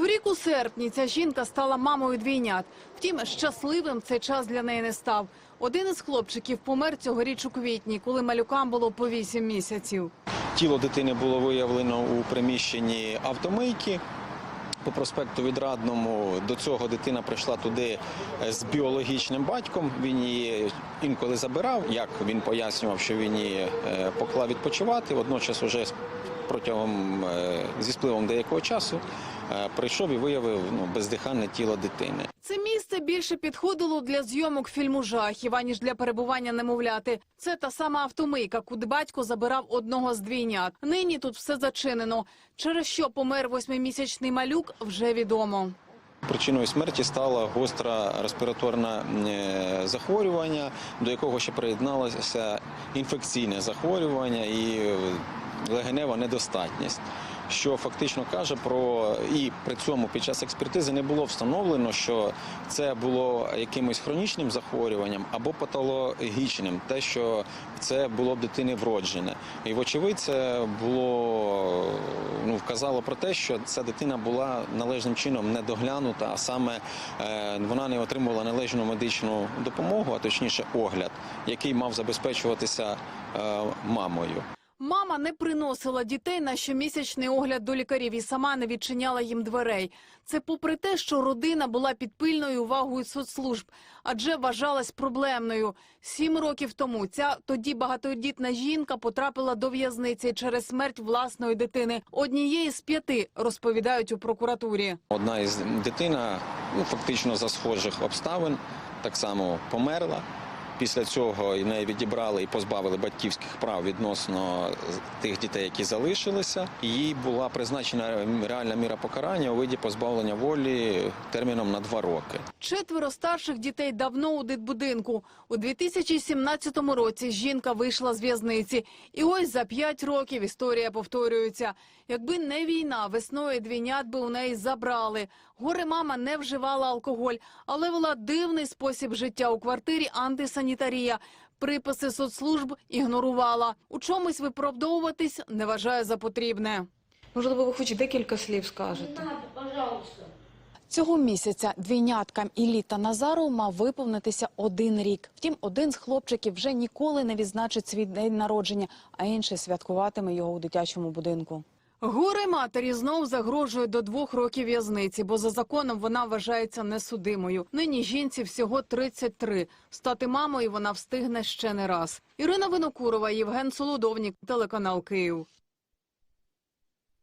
Торік у серпні ця жінка стала мамою двійнят. Втім, щасливим цей час для неї не став. Один із хлопчиків помер цьогоріч у квітні, коли малюкам було по вісім місяців. Тіло дитини було виявлено у приміщенні автомийки по проспекту Відрадному. До цього дитина прийшла туди е, з біологічним батьком. Він її інколи забирав. Як він пояснював, що він її е, поклав відпочивати. Водночас, уже протягом е, зі спливом деякого часу е, прийшов і виявив ну, бездиханне тіло дитини. Це місце більше підходило для зйомок фільму жахів, аніж для перебування немовляти. Це та сама автомийка, куди батько забирав одного з двійнят. Нині тут все зачинено. Через що помер восьмимісячний малюк, вже відомо. Причиною смерті стало гостре респіраторне захворювання, до якого ще приєдналося інфекційне захворювання і легенева недостатність. Що фактично каже про і при цьому під час експертизи не було встановлено, що це було якимось хронічним захворюванням або патологічним, те, що це було б дитини вроджене. І вочевидь, це було ну вказало про те, що ця дитина була належним чином недоглянута, а саме е, вона не отримувала належну медичну допомогу, а точніше огляд, який мав забезпечуватися е, мамою. Мама не приносила дітей на щомісячний огляд до лікарів і сама не відчиняла їм дверей. Це попри те, що родина була під пильною увагою соцслужб, адже вважалась проблемною. Сім років тому ця тоді багатодітна жінка потрапила до в'язниці через смерть власної дитини. Однієї з п'яти розповідають у прокуратурі. Одна із дитина, ну фактично за схожих обставин, так само померла. Після цього і неї відібрали і позбавили батьківських прав відносно тих дітей, які залишилися. Їй була призначена реальна міра покарання у виді позбавлення волі терміном на два роки. Четверо старших дітей давно у дитбудинку. У 2017 році жінка вийшла з в'язниці. І ось за п'ять років історія повторюється. Якби не війна, весною двійнят би у неї забрали. Горе мама не вживала алкоголь, але вела дивний спосіб життя у квартирі антисанітарія. Приписи соцслужб ігнорувала. У чомусь виправдовуватись не вважає за потрібне. Можливо, ви хоч декілька слів скажете. Цього місяця двійняткам Іллі та Назару мав виповнитися один рік. Втім, один з хлопчиків вже ніколи не відзначить свій день народження, а інший святкуватиме його у дитячому будинку. Горе матері знов загрожує до двох років в'язниці, бо за законом вона вважається несудимою. Нині жінці всього 33. Стати мамою вона встигне ще не раз. Ірина Винокурова, Євген Солодовнік, телеканал Київ.